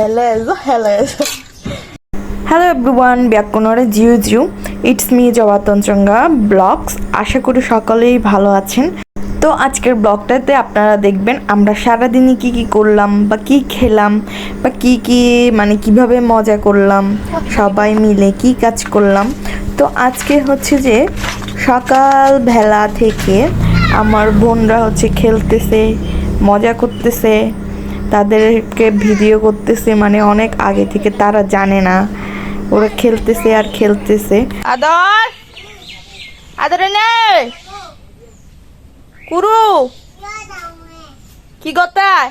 Hello, hello. Hello everyone ব্যাকনরে জিউ জিউ। ইটস মি জবাতঞ্চঙ্গা ব্লগস। আশা করি সকলেই ভালো আছেন। তো আজকের ব্লগটাতে আপনারা দেখবেন আমরা সারাদিনে কি কি করলাম বা কি খেলাম বা কি কি মানে কীভাবে মজা করলাম সবাই মিলে কি কাজ করলাম। তো আজকে হচ্ছে যে সকাল বেলা থেকে আমার বোনরা হচ্ছে খেলতেছে মজা করতেছে। তাদেরকে ভিডিও করতেছে মানে অনেক আগে থেকে তারা জানে না। ওরা খেলতেছে আর খেলতেছে। আদর! আদর কুরু! কি গতায়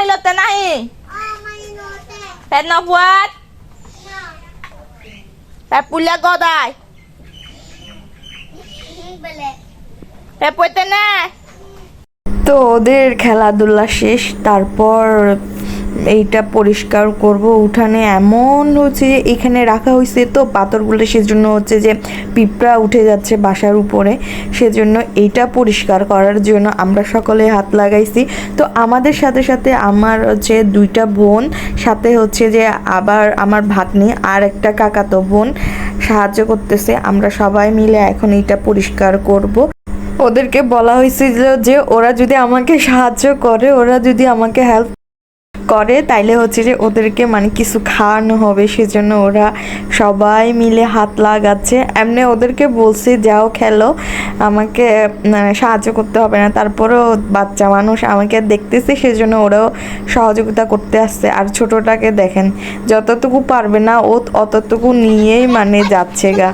হিলতে নাহি? পুলিয়া গদায় তো ওদের খেলাধুলা শেষ, তারপর এইটা পরিষ্কার করব। উঠানে এমন হচ্ছে যে এখানে রাখা হয়েছে তো পাথরগুলো, সেজন্য হচ্ছে যে পিঁপড়া উঠে যাচ্ছে বাসার উপরে। সেজন্য এইটা পরিষ্কার করার জন্য আমরা সকলে হাত লাগাইছি। তো আমাদের সাথে সাথে আমার হচ্ছে দুইটা বোন, সাথে হচ্ছে যে আবার আমার ভাগ্নি আর একটা কাকাতো বোন সাহায্য করতেছে। আমরা সবাই মিলে এখন এইটা পরিষ্কার করব। ওদেরকে বলা হয়েছিল যে ওরা যদি আমাকে সাহায্য করে, ওরা যদি আমাকে হেল্প করে, তাইলে হচ্ছে যে ওদেরকে মানে কিছু খাওয়ানো হবে। সেজন্য ওরা সবাই মিলে হাত লাগাচ্ছে। এমনি ওদেরকে বলছি, যাও খেলো, আমাকে সাহায্য করতে হবে না। তারপরেও বাচ্চা মানুষ আমাকে দেখতেছে, সেজন্য ওরাও সহযোগিতা করতে আসছে। আর ছোটটাকে দেখেন, যতটুকু পারবে না, ও অতটুকু নিয়েই মানে যাচ্ছে গা।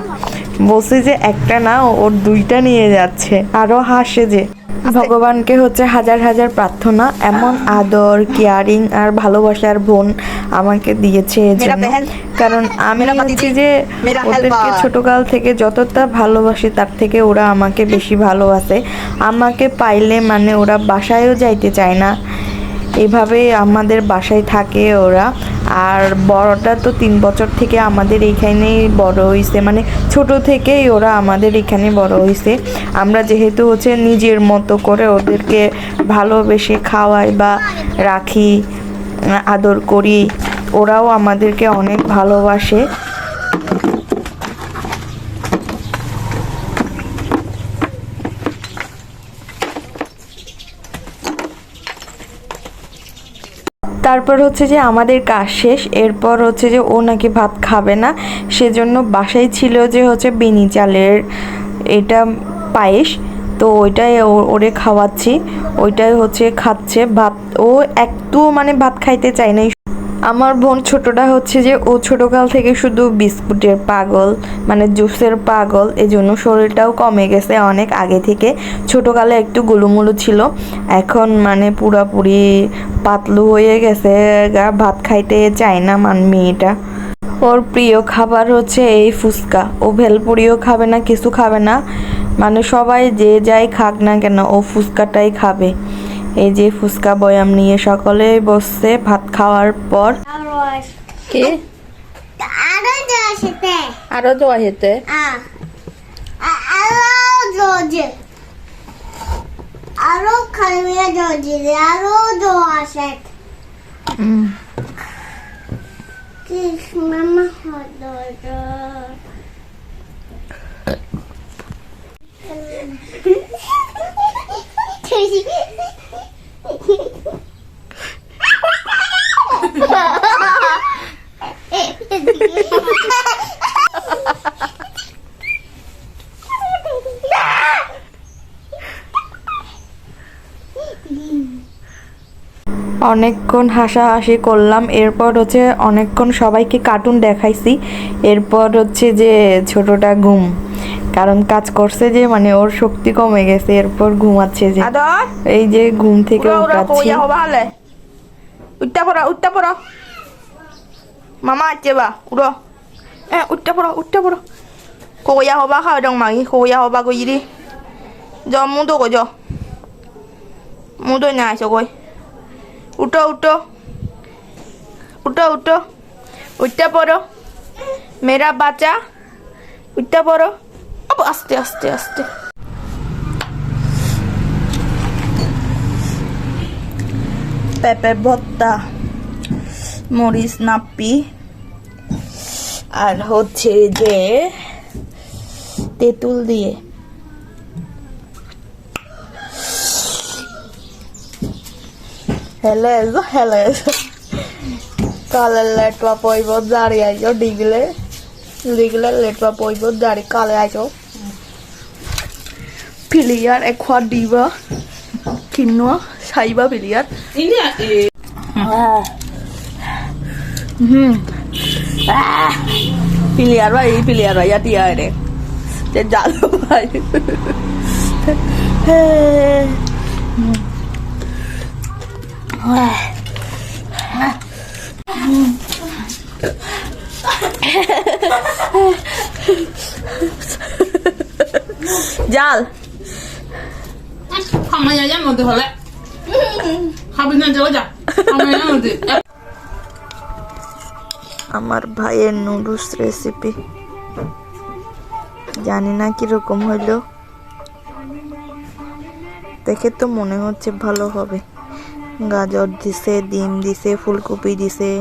বলছে যে একটা না ওর দুইটা নিয়ে যাচ্ছে। আরও হাসে যে। ভগবানকে হচ্ছে হাজার হাজার প্রার্থনা এমন আদর কেয়ারিং আর ভালোবাসার বোন আমাকে দিয়েছে কারণ আমি হচ্ছে যে ওদেরকে। ছোটকাল থেকে যতটা ভালোবাসি তার থেকে ওরা আমাকে বেশি ভালোবাসে। আমাকে পাইলে মানে ওরা বাসায়ও যাইতে চায় না। এভাবে আমাদের বাসায় থাকে ওরা। আর বড়টা তো তিন বছর থেকে আমাদের এইখানেই বড় হয়েছে মানে ছোট থেকেই ওরা আমাদের এখানে বড় হয়েছে আমরা যেহেতু হচ্ছে নিজের মতো করে ওদেরকে ভালোবেসে খাওয়াই বা রাখি, আদর করি, ওরাও আমাদেরকে অনেক ভালোবাসে। তারপর হচ্ছে যে আমাদের কাজ শেষ, এরপর হচ্ছে যে ও নাকি ভাত খাবে না। সেজন্য বাসায় ছিল যে হচ্ছে বিনি চালের এটা পায়েস, তো ওইটাই ওরে খাওয়াচ্ছি। ওইটাই হচ্ছে খাচ্ছে। ভাত, ও একটু মানে ভাত খাইতে চায় না আমার বোন ছোটটা হচ্ছে যে ও ছোটকাল থেকে শুধু বিস্কুটের পাগল মানে জুসের পাগল এই জন্য শরীরটাও কমে গেছে অনেক আগে থেকে। ছোটকালে একটু গুলুমুলু ছিল, এখন মানে পুরাপুরি পাতলু হয়ে গেছে, গা ভাত খাইতে চায় না মান মেয়েটা। ওর প্রিয় খাবার হচ্ছে এই ফুচকা। ও ভেলপুরিও খাবে না, কিছু খাবে না। মানে সবাই যে যাই খাক না কেন, ও ফুচকাটাই খাবে। এই যে ফুচকা বয়াম নিয়ে সকলেই বসছে ভাত খাওয়ার পর। কি? আরও জোয়া হেতে আ আরও খাইয়ে জোজে আরও জোয়াশে কিস মামা হলো অনেকক্ষণ হাসাহাসি করলাম। এরপর হচ্ছে অনেকক্ষণ সবাইকে কার্টুন দেখাইছি। এরপর হচ্ছে যে ছোটটা ঘুম। কারণ কাজ করছে যে মানে ওর শক্তি কমে গেছে। এরপর ঘুমাচ্ছে যে। এই যে ঘুম থেকে উঠাচ্ছি। কইয়া হবা হলে। উঠতে পড়ো উঠতে পড়ো। মামা আছে বা উড়ো। এ উঠতে পড়ো উঠতে পড়ো। কইয়া হবা খাও দং মাগি কইয়া হবা কই দি জ মুদো কই জ মুদো না আইসো কই। উঠো উঠো। উঠো উঠো। উঠতে পড়ো। মেরা বাচ্চা উঠতে পড়ো। আস্তে আস্তে আস্তে। পেঁপে, ভর্তা, মরিচ, নাপ্পি। আর হচ্ছে যে তেঁতুল দিয়ে হেলে এসো কালের লেটুয়া পইব দাঁড়ি আইছো ডিগলে। ডিগলে লেটুয়া পইব দাঁড়ি কালে আইছো পিলিয়ার একোয়া দিবা কিনোয়া সাইবা পিলিয়ার। Ini eh Hmm. Ah. Pilihan wae, pilihan wae ya dia জাল। আমার ভাইয়ের নুডলস রেসিপি জানি না কীরকম হইল। দেখে তো মনে হচ্ছে ভালো হবে। গাজর দিছে ডিম দিছে ফুলকপি দিছে।